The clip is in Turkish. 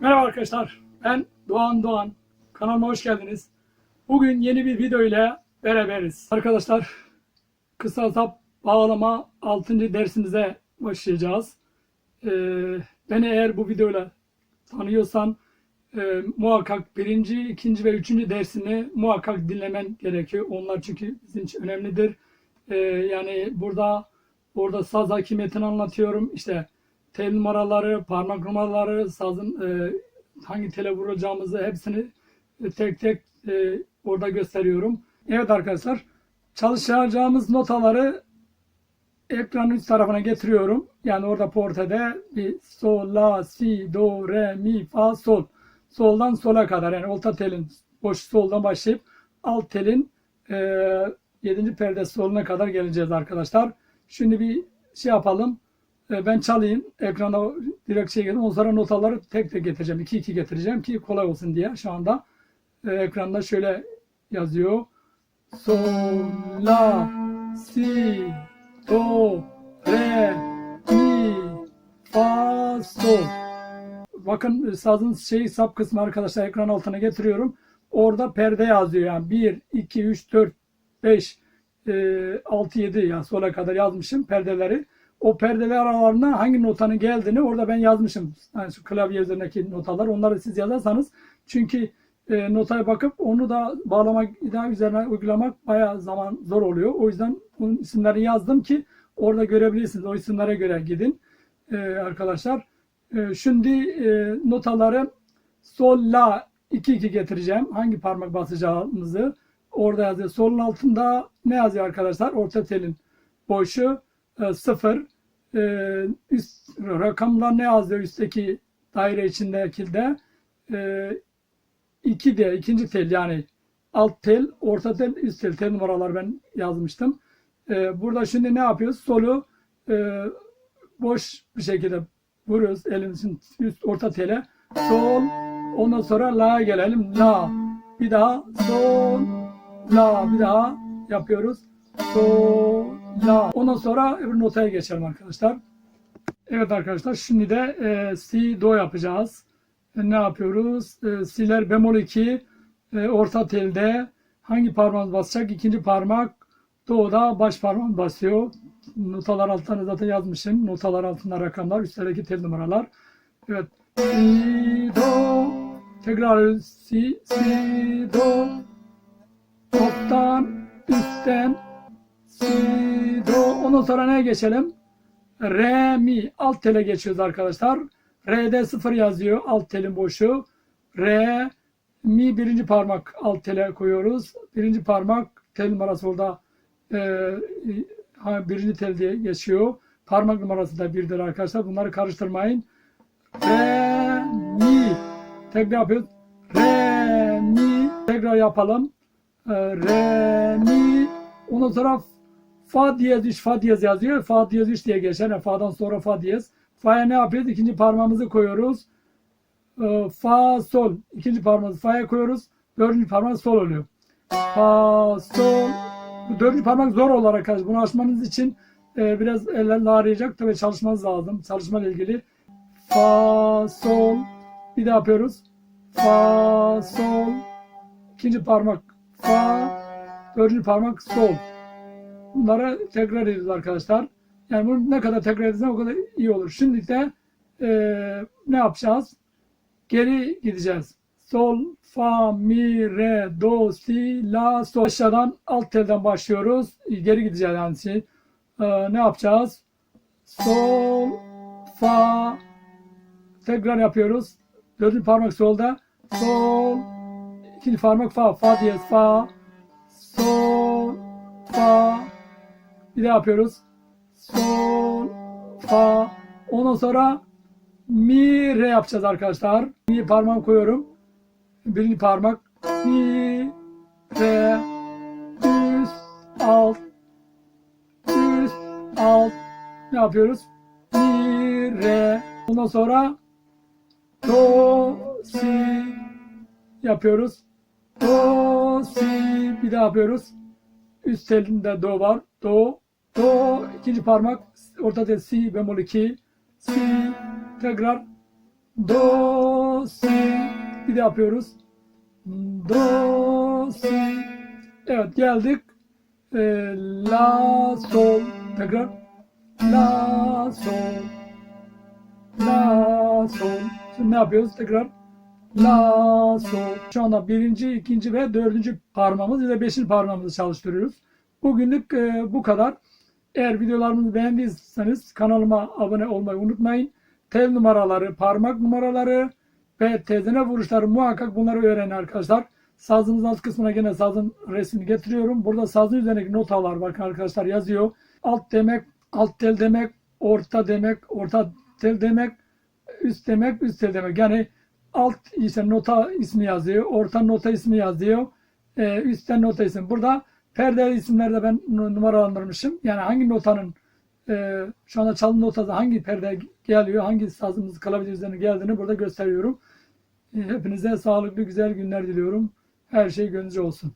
Merhaba arkadaşlar. Ben Doğan Doğan. Kanalıma hoş geldiniz. Bugün yeni bir video ile beraberiz. Arkadaşlar kısa sap bağlama 6. dersimize başlayacağız. Ee, beni eğer bu videoyla tanıyorsan e, muhakkak birinci, ikinci ve üçüncü dersini muhakkak dinlemen gerekiyor. Onlar çünkü bizim için önemlidir. E, yani burada orada saz hakimiyetini anlatıyorum. İşte tel numaraları, parmak numaraları, sazın e, hangi tele vuracağımızı hepsini e, tek tek e, orada gösteriyorum. Evet arkadaşlar çalışacağımız notaları ekranın üst tarafına getiriyorum. Yani orada portede bir sol, la, si, do, re, mi, fa, sol. Soldan sola kadar yani orta telin boş soldan başlayıp alt telin e, 7. perde soluna kadar geleceğiz arkadaşlar. Şimdi bir şey yapalım. E, ben çalayım. Ekrana direkt şey gelin. Ondan sonra notaları tek tek getireceğim. 2 2 getireceğim ki kolay olsun diye. Şu anda e, ekranda şöyle yazıyor. Sol, la, si, do, re, mi, fa, sol. Bakın sazın şey sap kısmı arkadaşlar ekran altına getiriyorum. Orada perde yazıyor yani 1, 2, 3, 4, 5, e, 6, 7 yani sola kadar yazmışım perdeleri. O perdeler aralarına hangi notanın geldiğini orada ben yazmışım. Yani şu klavye üzerindeki notalar onları siz yazarsanız çünkü e, notaya bakıp onu da bağlamak daha üzerine uygulamak bayağı zaman zor oluyor. O yüzden bunun isimlerini yazdım ki orada görebilirsiniz. O isimlere göre gidin e, arkadaşlar. E, şimdi e, notaları sol la 2 2 getireceğim. Hangi parmak basacağımızı orada yazıyor. Solun altında ne yazıyor arkadaşlar? Orta telin boşu 0. E, üst rakamlar ne yazıyor üstteki daire içindeki de e, 2 de ikinci tel yani alt tel, orta tel, üst tel, tel numaralar ben yazmıştım. E, burada şimdi ne yapıyoruz? Solu e, boş bir şekilde vuruyoruz elimizin üst orta tele. Sol, ondan sonra la'ya gelelim. La, bir daha sol, la, bir daha yapıyoruz. Sol, la. Ondan sonra öbür notaya geçelim arkadaşlar. Evet arkadaşlar şimdi de e, si, do yapacağız. E, ne yapıyoruz? E, si'ler bemol 2, e, orta telde hangi parmağımız basacak? İkinci parmak do'da baş parmağım basıyor. Notalar altına zaten yazmışım. Notalar altında rakamlar, üstteki tel numaralar. Evet. Si, do. Tekrar si, si, do. Toptan, üstten, si, do. Ondan sonra neye geçelim? Re, mi. Alt tele geçiyoruz arkadaşlar. Re'de sıfır yazıyor. Alt telin boşu. Re, mi birinci parmak alt tele koyuyoruz. Birinci parmak tel numarası orada e, birinci tel diye geçiyor. Parmak numarası da birdir arkadaşlar. Bunları karıştırmayın. Re, mi. Tekrar yapıyoruz. Re, mi. Tekrar yapalım. Re, mi. Ondan sonra fa diyez 3, fa diyez yazıyor. Fa diyez 3 diye geçer. Yani fa'dan sonra fa diyez. Fa'ya ne yapıyoruz? İkinci parmağımızı koyuyoruz. E, fa, sol. İkinci parmağımızı fa'ya koyuyoruz. Dördüncü parmak sol oluyor. Fa, sol. Bu dördüncü parmak zor olarak arkadaşlar. Bunu açmanız için e, biraz eller ağrıyacak. Tabii çalışmanız lazım. Çalışma ilgili. Fa, sol. Bir daha yapıyoruz. Fa, sol. İkinci parmak fa. Dördüncü parmak sol. Bunları tekrar ediyoruz arkadaşlar. Yani bunu ne kadar tekrar edersen o kadar iyi olur. Şimdi de e, ne yapacağız? Geri gideceğiz. Sol, fa, mi, re, do, si, la, sol. Aşağıdan alt telden başlıyoruz. Geri gideceğiz yani. Şey. E, ne yapacağız? Sol, fa. Tekrar yapıyoruz. Dördüncü parmak solda. Sol. İkinci parmak fa. Fa diyez fa. Sol, fa. Bir daha yapıyoruz. Sol, fa. Ondan sonra mi, re yapacağız arkadaşlar. Mi parmağımı koyuyorum. Birinci parmak. Mi, re, üst, alt, üst, alt. Ne yapıyoruz? Mi, re. Ondan sonra do, si yapıyoruz. Do, si. Bir daha yapıyoruz. Üst telinde do var. Do, do. ikinci parmak. Orta tel si bemol 2. Si. Tekrar. Do, si. Bir de yapıyoruz. Do, si. Evet geldik. Ee, la, sol. Tekrar. La, sol. La, sol. Şimdi ne yapıyoruz? Tekrar. La, sol. Şu anda birinci, ikinci ve dördüncü parmağımız da beşinci parmağımızı çalıştırıyoruz. Bugünlük e, bu kadar. Eğer videolarımızı beğendiyseniz kanalıma abone olmayı unutmayın. Tel numaraları, parmak numaraları ve tezene vuruşları muhakkak bunları öğrenin arkadaşlar. Sazımızın alt kısmına gene sazın resmini getiriyorum. Burada sazın üzerindeki notalar bakın arkadaşlar yazıyor. Alt demek, alt tel demek, orta demek, orta tel demek, üst demek, üst tel demek. Yani alt ise nota ismi yazıyor, orta nota ismi yazıyor, e, üstten nota ismi. Burada perde isimlerde ben nu- numaralandırmışım. Yani hangi notanın e, şu anda çalım notası hangi perde geliyor, hangi sazımız klavye üzerine geldiğini burada gösteriyorum. E, hepinize sağlıklı güzel günler diliyorum. Her şey gönlünüzce olsun.